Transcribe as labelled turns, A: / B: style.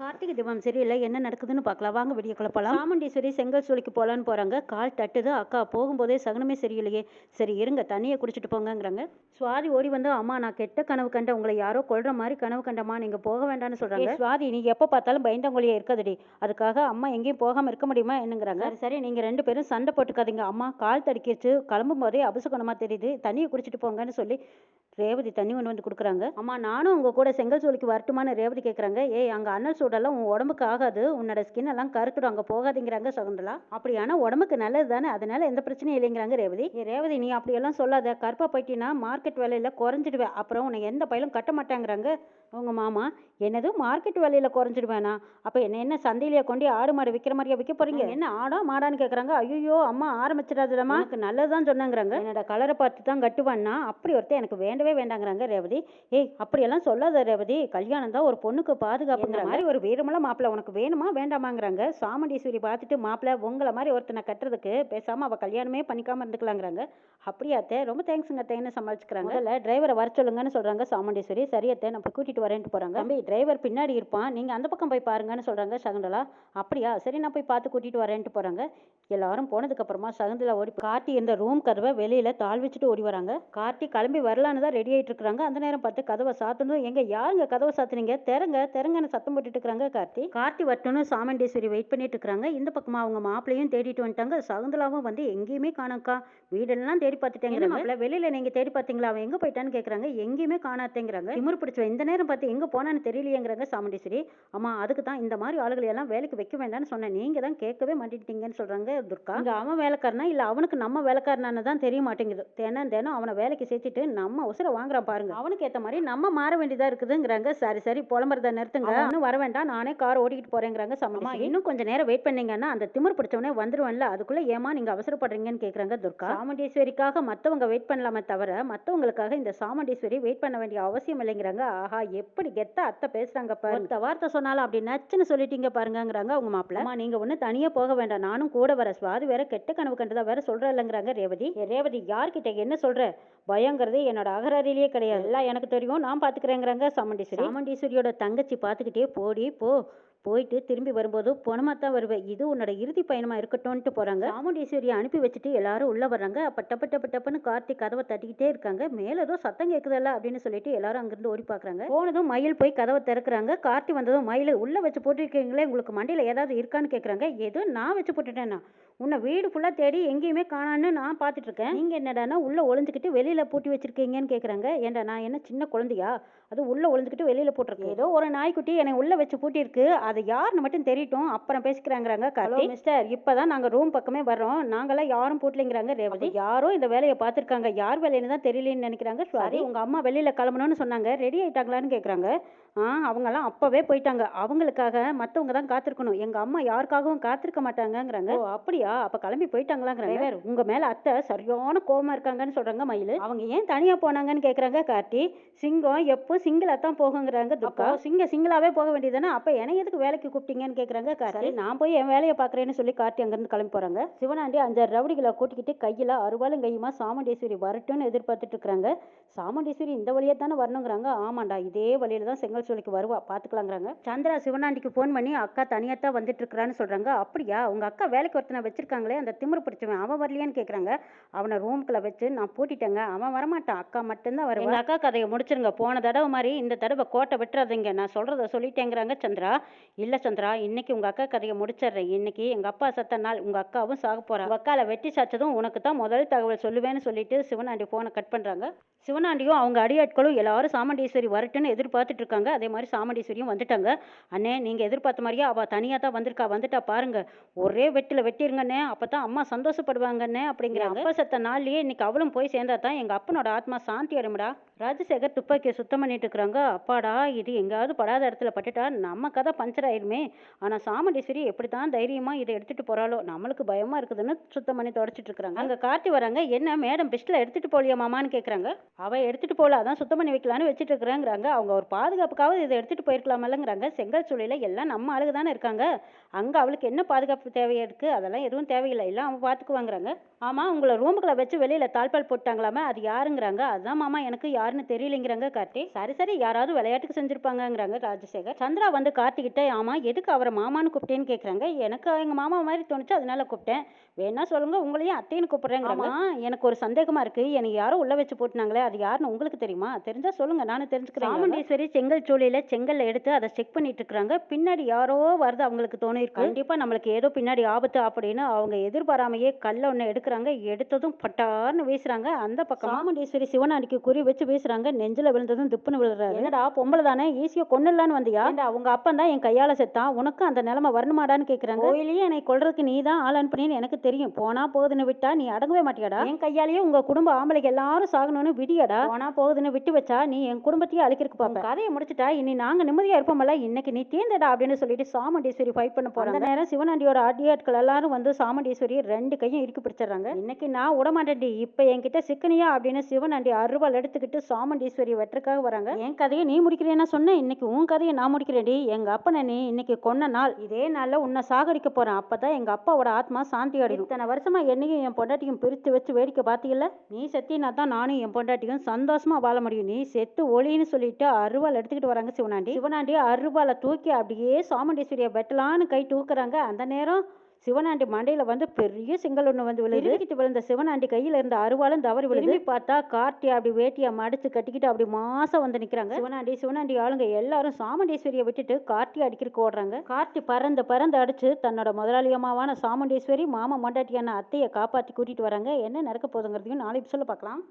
A: கார்த்திகை தீபம் சரியில்லை என்ன நடக்குதுன்னு பார்க்கலாம். வாங்க வீடியோக்குள்ள போகலாம் சாமுண்டீஸ்வரி செங்கல் சூளைக்கு போகலான்னு போகிறாங்க கால் தட்டுது. அக்கா போகும்போதே சகுனமே சரியில்லையே. சரி இருங்க தண்ணியை குடிச்சிட்டு போங்கங்கிறாங்க. சுவாதி ஓடி வந்து அம்மா நான் கெட்ட கனவு கண்ட உங்களை யாரோ கொல்ற மாதிரி கனவு கண்டம்மா நீங்கள் போக வேண்டாம்னு சொல்கிறாங்க சுவாதி நீ எப்போ பார்த்தாலும் பயந்தவங்களையே இருக்காதடி. அதுக்காக அம்மா எங்கேயும் போகாமல் இருக்க முடியுமா என்னங்கிறாங்க. சரி சரி நீங்கள் ரெண்டு பேரும் சண்டை போட்டுக்காதீங்க. அம்மா கால் தடிக்கிச்சு கிளம்பும் போதே அபசகுணமாக தெரியுது. தண்ணியை குடிச்சிட்டு போங்கன்னு சொல்லி ரேவதி தண்ணி கொண்டு வந்து கொடுக்குறாங்க. அம்மா நானும் உங்க கூட செங்கல் சூளைக்கு வரட்டுமான்னு ரேவதி கேட்குறாங்க ஏய் அங்கே அண்ணல் சூடெல்லாம் உன் உடம்புக்கு ஆகாது. உன்னோட ஸ்கின் எல்லாம் கருத்துடும். அங்கே போகாதீங்கிறாங்க சகுந்தலா. அப்படியானா உடம்புக்கு நல்லது தானே? அதனால எந்த பிரச்சனையும் இல்லைங்கிறாங்க ரேவதி. ரேவதி நீ அப்படியெல்லாம் சொல்லாத. கருப்பா போயிட்டீங்கன்னா மார்க்கெட் விலையில குறைஞ்சிடுவேன். அப்புறம் உன்னை எந்த பயிலும் கட்ட மாட்டாங்கிறாங்க. உங்க மாமா என்னது? மார்க்கெட் விலையில குறைஞ்சிடுவேனா? அப்போ என்ன என்ன சந்தையிலேயே கொண்டு ஆடு மாடு விற்கிற மாதிரியா விற்க போறீங்க? என்ன ஆடோ மாடான்னு கேட்குறாங்க ஐயோ அம்மா ஆரம்பிச்சிடாதுலம்மா எனக்கு நல்லதுதான் சொன்னாங்கிறாங்க. என்னோட கலரை பார்த்து தான் கட்டுவான்னா அப்படி ஒருத்தன் எனக்கு வேண்டவே வேண்டாங்கிறாங்க ரேவதி. ஏய் அப்படியெல்லாம் சொல்லாத ரேவதி. கல்யாணம் தான் ஒரு பொண்ணுக்கு பாதுகாப்புங்கிற மாதிரி ஒரு வீரமுள்ள மாப்பிள்ளை உனக்கு வேணுமா வேண்டாமாங்கிறாங்க. சாமுண்டீஸ்வரி பார்த்துட்டு மாப்பிள்ளை உங்களை மாதிரி ஒருத்தனை கட்டுறதுக்கு பேசாம அவ கல்யாணமே பண்ணிக்காம இருந்துக்கலாங்கிறாங்க. அப்படியாத்தே ரொம்ப தேங்க்ஸுங்க அத்தைன்னு சமாளிச்சுக்கிறாங்க? முதல்ல டிரைவரை வர சொல்லுங்கன்னு சொல்றாங்க சாமுண்டீஸ்வரி. சரியத்தை நம்ம கூட்டிட்டு வரேன்ட்டு போறாங்க. தம்பி டிரைவர் பின்னாடி இருப்பான். நீங்க அந்த பக்கம் போய் பாருங்கன்னு சொல்றாங்க சகுந்தலா. அப்படியா? சரி நான் போய் பார்த்து கூட்டிட்டு வரேன்ட்டு போறாங்க. எல்லாரும் போனதுக்கு அப்புறமா சகுந்தலா ஓடி கார்த்தி இருந்த ரூம் கதவை வெளியில தாழ் வச்சுட்டு ஓடி வராங்க. கார்த்தி கிளம்பி வரலான்னு தான் ரெடி ஆயிட்டு இருக்காங்க அந்த நேரம் பார்த்து கதவை சாத்தணும் எங்க யாருங்க கதவை சாத்துனீங்க? திறங்க திறங்கன்னு சத்தம் போட்டுட்டு இருக்காங்க கார்த்தி. கார்த்தி வரட்டும்னு சாமண்டேஸ்வரி வெயிட் பண்ணிட்டு இருக்காங்க. இந்த பக்கமா அவங்க மாப்பிளையும் தேடிட்டு வந்துட்டாங்க. சகுந்தலாவும் வந்து எங்கேயுமே காணோம்க்கா வீடெல்லாம் தேடி பார்த்துட்டேங்க மாப்பிள்ள வெளியில நீங்க தேடி பார்த்தீங்களா? அவன் எங்க போயிட்டான்னு கேக்குறாங்க. எங்கேயுமே காணாத்தேங்கிறாங்க திமிரு பிடிச்சவன் இந்த நேரம் பார்த்து எங்க போனான்னு தெரியலையேங்கிறாங்க சாமுண்டீஸ்வரி. அம்மா அதுக்கு தான் இந்த மாதிரி ஆளுகளை எல்லாம் வேலைக்கு வைக்க வேண்டாம்னு சொன்னேன். நீங்க தான் கேட்கவே மாட்டேங்கிட்டீங்கன்னு சொல்றாங்க துர்கா. இங்க அவன் வேலைக்காரனா? இல்ல அவனுக்கு நம்ம வேலைக்காரனான்னு தான் தெரிய மாட்டேங்குது. தினம் தினம் அவனை வேலைக்கு சேர்த்துட்டு நம்ம உசுர வாங்குறான் பாருங்க. அவனுக்கு ஏத்த மாதிரி நம்ம மாற வேண்டியதா இருக்குதுங்கிறாங்க. சரி சரி புலம்புறத நிறுத்துங்க. இன்னும் வர வேண்டாம். நானே கார் ஓட்டிக்கிட்டு போறேங்கிறாங்க சமமா இன்னும் கொஞ்சம் நேரம் வெயிட் பண்ணீங்கன்னா அந்த திமிர் பிடிச்சவனே வந்துருவான்ல. அதுக்குள்ள ஏமா நீங்க அவசரப்படுறீங்கன்னு கேக்குறாங்க துர்கா. சாமுண்டீஸ்வரிக்காக மத்தவங்க வெயிட் பண்ணலாமே தவிர மத்தவங்களுக்காக இந்த சாமுண்டீஸ்வரி வெயிட் பண்ண வேண்டிய அவசியம் இல்லைங்கிறாங்க. ஆஹா எப்படி கெத்தா அத்தை பேசுறாங்க பாரு இந்த வார்த்தை சொன்னாலும் அப்படி நச்சுன்னு சொல்லிட்டீங்க பாருங்கங்கிறாங்க அவங்க மாப்பிள்ள. நீங்க ஒண்ணு தனியா போக வேண்டாம். நானும் கூட வர சுவாதி வேற கெட்ட கனவு கண்டதா வேற சொல்ற இல்லைங்கிறாங்க ரேவதி. ரேவதி யார்கிட்ட என்ன சொல்ற? பயங்கிறது என்னோட தகராறிலேயே கிடையாது. எல்லாம் எனக்கு தெரியும். நான் பாத்துக்கிறேங்கிறாங்க சாமண்டீஸ்வரி. சாமண்டீஸ்வரியோட தங்கச்சி பாத்துக்கிட்டே போடி போ. போயிட்டு திரும்பி வரும்போது பொணமா தான் வருவேன் இது உன்னோட இறுதி பயணமா இருக்கட்டும்ட்டு போறாங்க. சாமுண்டீஸ்வரியை அனுப்பி வச்சுட்டு எல்லாரும் உள்ள வர்றாங்க. அப்ப டப்பு டப்பு டப்புன்னு கார்த்திக் கதவை தட்டிக்கிட்டே இருக்காங்க. மேல ஏதோ சத்தம் கேக்குதல்ல அப்படின்னு சொல்லிட்டு எல்லாரும் அங்கிருந்து ஓடி பாக்குறாங்க. போனதும் மயில் போய் கதவை திறக்கிறாங்க. கார்த்தி வந்ததும் மயில் உள்ள வச்சு போட்டிருக்கீங்களே உங்களுக்கு மண்டையில ஏதாவது இருக்கான்னு கேக்குறாங்க. ஏதோ நான் வச்சு போட்டுட்டேன்னா உன்னை வீடு ஃபுல்லா தேடி எங்கேயுமே காணான்னு நான் பார்த்துட்டு இருக்கேன் நீங்க என்னடான்னா உள்ள ஒளிஞ்சுக்கிட்டு வெளியில பூட்டி வச்சிருக்கீங்கன்னு கேக்குறாங்க. ஏன்டா நான் என்ன சின்ன குழந்தையா? அது உள்ள ஒளிஞ்சுக்கிட்டு வெளியில போட்டிருக்கேன். ஏதோ ஒரு நாய்க்குட்டி என்னை உள்ள வச்சு பூட்டி இருக்கு அது யாருன்னு மட்டும் தெரியட்டும். அப்புறம் பேசிக்கிறாங்கிறாங்க கார்த்தி. மிஸ்டர். இப்பதான் நாங்க ரூம் பக்கமே வர்றோம். நாங்கெல்லாம் யாரும் பூட்டலைங்கிறாங்க ரேவதி. யாரோ இந்த வேலையை பார்த்திருக்காங்க. யார் வேலைன்னு தான் தெரியலன்னு நினைக்கிறாங்க சரி. உங்க அம்மா வெளியில கிளம்பணும்னு சொன்னாங்க. ரெடி ஆயிட்டாங்களான்னு கேக்குறாங்க. ஆ அவங்கெல்லாம் அப்பவே போயிட்டாங்க. அவங்களுக்காக மத்தவங்க தான் காத்திருக்கணும். எங்க அம்மா யாருக்காகவும் காத்திருக்க மாட்டாங்கங்கிறாங்க. ஓ அப்படியா? அப்ப கிளம்பி போயிட்டாங்களாங்கிறாங்க. வேற உங்க மேல அத்தை சரியான கோவமா இருக்காங்கன்னு சொல்றாங்க மயிலு. அவங்க ஏன் தனியா போனாங்கன்னு கேக்குறாங்க கார்த்தி. சிங்கம் எப்போ சிங்கிளா தான் போகுங்கிறாங்க துர்கா. சிங்க சிங்கிளாவே போக வேண்டியதுதானே? அப்ப என்னை எதுக்கு வேலைக்கு கூப்பிட்டீங்கன்னு கேக்குறாங்க கார்த்தி. நான் போய் என் வேலையை பாக்குறேன்னு சொல்லி கார்த்தி அங்கிருந்து கிளம்பி போறாங்க. சிவனாண்டி அஞ்சாறு ரவுடிகளை கூட்டிக்கிட்டு கையில அருவாளும் கையுமா சாமுண்டீஸ்வரி வரட்டும்னு எதிர்பார்த்துட்டு இருக்காங்க. சாமுண்டீஸ்வரி இந்த வழியா தானே வரணுங்கிறாங்க. ஆமாண்டா இதே வழியில தான் செங்கல் சூளைக்கு வருவா. பாத்துக்கலாங்கிறாங்க. சந்திரா சிவனாண்டிக்கு ஃபோன் பண்ணி அக்கா தனியா தான் வந்துட்டு இருக்கிறான்னு சொல்றாங்க. அப்படியா? உங்க அக்கா வேலைக்கு ஒருத்தனை வச்சுருக்காங்களே அந்த திமிரு பிடிச்சவன் அவன் வரலையான்னு கேட்குறாங்க அவனை ரூம்குள்ளே வச்சு நான் பூட்டிட்டேங்க. அவன் வரமாட்டான் அக்கா மட்டும்தான் வருவான் எங்க அக்கா கதையை முடிச்சிருங்க. போன தடவை மாதிரி இந்த தடவை கோட்டை விட்டுறாதீங்க. நான் சொல்கிறத சொல்லிட்டேங்கிறாங்க சந்திரா. இல்லை சந்திரா இன்னைக்கு உங்கள் அக்கா கதையை முடிச்சிடுறேன். இன்னைக்கு எங்கள் அப்பா சத்த நாள் உங்கள் அக்காவும் சாக போகிறான் உங்க வெட்டி சாச்சதும் உனக்கு தான் முதல் தகவல் சொல்லுவேன்னு சொல்லிட்டு சிவனாண்டி ஃபோனை கட் பண்ணுறாங்க சிவனாண்டியும் அவங்க அடியாட்களும் எல்லாரும் சாமண்டீஸ்வரி வரட்டுன்னு எதிர்பார்த்துட்டு இருக்காங்க. அதே மாதிரி சாமண்டீஸ்வரியும் வந்துட்டாங்க. அண்ணே நீங்கள் எதிர்பார்த்த மாதிரியே அவள் தனியாக தான் வந்திருக்கா. வந்துட்டா பாருங்க. ஒரே வெட்டில் வெட்டிருங்க. வெட்டிருங்கண்ணே அப்பதான் அம்மா சந்தோஷப்படுவாங்கண்ணே அப்படிங்கிறாங்க. அப்பா செத்த நாள்லயே இன்னைக்கு அவளும் போய் சேர்ந்தா தான் எங்க அப்பனோட ஆத்மா சாந்தி அடைமுடா ராஜசேகர் துப்பாக்கியை சுத்தம் பண்ணிட்டு இருக்கிறாங்க அப்பாடா இது எங்கேயாவது படாத இடத்துல பட்டுட்டா நம்ம கதை பஞ்சர் ஆயிடுமே. ஆனால் சாமுண்டீஸ்வரி எப்படி தான் தைரியமா இதை எடுத்துட்டு போறாளோ நம்மளுக்கு பயமா இருக்குதுன்னு சுத்தம் பண்ணி தொடச்சிட்டு இருக்காங்க அங்கே கார்த்தி வராங்க என்ன மேடம் பிஸ்டில் எடுத்துட்டு போலியா மாமான்னு கேட்குறாங்க அவ எடுத்துட்டு போல அதான் சுத்தம் பண்ணி வைக்கலான்னு வச்சுட்டு இருக்கிறாங்கிறாங்க அவங்க ஒரு பாதுகாப்புக்காவது இதை எடுத்துட்டு போயிருக்கலாமல்லங்கிறாங்க. செங்கல் சூழலில் எல்லாம் நம்ம ஆளுங்க தானே இருக்காங்க. அங்கே அவளுக்கு என்ன பாதுகாப்பு தேவையா இருக்கு? அதெல்லாம் எதுவும் தேவையில்லை. எல்லாம் அவன் பார்த்துக்குவாங்கிறாங்க ஆமா உங்களை ரூமுக்குள்ள வச்சு வெளியில தாழ்பால் போட்டாங்களாமா அது யாருங்கிறாங்க? அதுதான் மாமா எனக்கு யார் யாருன்னு தெரியலைங்கிறாங்க கார்த்தி. சரி சரி யாராவது விளையாட்டுக்கு செஞ்சிருப்பாங்கங்கிறாங்க ராஜசேகர். சந்திரா வந்து கார்த்தி கிட்ட ஆமா எதுக்கு அவரை மாமான்னு கூப்பிட்டேன்னு கேக்குறாங்க? எனக்கு எங்க மாமா மாதிரி தோணுச்சு அதனால கூப்பிட்டேன். வேணா சொல்லுங்க உங்களையும் அத்தைன்னு கூப்பிடுறேங்கிறாங்க. எனக்கு ஒரு சந்தேகமா இருக்கு. எனக்கு யாரோ உள்ள வச்சு போட்டுனாங்களே அது யாருன்னு உங்களுக்கு தெரியுமா? தெரிஞ்சா சொல்லுங்க நானும் தெரிஞ்சுக்கிறேன் சாமுண்டீஸ்வரி செங்கல் சூளையில செங்கல்ல எடுத்து அதை செக் பண்ணிட்டு இருக்காங்க. பின்னாடி யாரோ வருது அவங்களுக்கு தோணிருக்கு. கண்டிப்பா நம்மளுக்கு ஏதோ பின்னாடி ஆபத்து அப்படின்னு அவங்க எதிர்பாராமையே கல்ல ஒண்ணு எடுக்கிறாங்க. எடுத்ததும் பட்டார்னு வீசுறாங்க. அந்த பக்கம் சாமுண்டீஸ்வரி சிவனாடிக்கு குறி வச்சு வீசுறாங்க நெஞ்சில விழுந்ததும் திப்புன்னு விழுறாரு. என்னடா பொம்பளை தானே? ஈஸியா கொண்டுலான்னு வந்தியா? அவங்க அப்பன் தான் என் கையால செத்தான். உனக்கும் அந்த நிலைமை வரணுமாடான்னு கேக்குறாங்க. கோயிலையே என்னை கொல்றதுக்கு நீ தான் ஆள் அனுப்புனேன்னு எனக்கு தெரியும். போனா போகுதுன்னு விட்டா நீ அடங்கவே மாட்டியாடா? என் கையாலேயே உங்க குடும்ப ஆம்பளைக்கு எல்லாரும் சாகணும்னு விடியடா? போனா போகுதுன்னு விட்டு வச்சா நீ என் குடும்பத்தையே அழிக்கிறதுக்கு பாப்ப. கதையை முடிச்சிட்டா இனி நாங்க நிம்மதியா இருப்போம்ல இன்னைக்கு நீ தேர்ந்தடா அப்படின்னு சொல்லிட்டு சாமுண்டீஸ்வரி ஃபைட் பண்ண போறாங்க. நேரம் சிவனாண்டியோட ஆட்டியாட்கள் எல்லாரும் வந்து சாமுண்டீஸ்வரி ரெண்டு கையும் இறுக்கி பிடிச்சிடுறாங்க. இன்னைக்கு நான் விடமாட்டேன்டி. இப்ப என்கிட்ட சிக்கனியா அப்படின்னு சிவனாண்டி அருவாள் எடுத்துக்கிட்டு சாமுண்டீஸ்வரி வெட்டுறதுக்காக வராங்க. என் கதையை நீ முடிக்கிறேன்னா சொன்னேன் இன்னைக்கு உன் கதையை நான் முடிக்கிறேன்டி. எங்க அப்பனை நீ இன்னைக்கு கொன்ன நாள். இதே நாள்ல உன்னை சாகடிக்க போறேன். அப்பதான் எங்க அப்பாவோட ஆத்மா சாந்தி அடையும். இத்தனை வருஷமா என்னையும் என் பொண்டாட்டியும் பிரித்து வச்சு வேடிக்கை பார்த்தீங்கல்ல நீ செத்தினா தான் நானும் என் பொண்டாட்டியும் சந்தோஷமா வாழ முடியும். நீ செத்து ஒளின்னு சொல்லிட்டு அருவாள் எடுத்துக்கிட்டு வராங்க சிவனாண்டி. சிவனாண்டி அருவாளை தூக்கி அப்படியே சாமுண்டீஸ்வரியை வெட்டலான்னு கை தூக்குறாங்க. அந்த நேரம் சிவனாண்டி மண்டையில வந்து பெரிய செங்கல் ஒண்ணு வந்து விழுது. இறுக்கிட்டு விழுந்த சிவனாண்டி கையில இருந்த அருவாளும் தவறி விழுது. பார்த்தா கார்த்தி அப்படி வேட்டியை மடிச்சு கட்டிக்கிட்டு அப்படி மாசம் வந்து நிக்கிறாங்க. சிவனாண்டி சிவனாண்டி ஆளுங்க எல்லாரும் சாமுண்டீஸ்வரியை விட்டுட்டு கார்த்தி அடிக்கிறதுக்கு ஓடுறாங்க கார்த்தி பறந்து பறந்து அடிச்சு தன்னோட முதலாளியம்மாவான சாமுண்டீஸ்வரி மாமா மொண்டாட்டியான அத்தையை காப்பாத்தி கூட்டிட்டு வராங்க. என்ன நடக்க போகுதுங்கிறதையும் நாளை சொல்ல பார்க்கலாம்.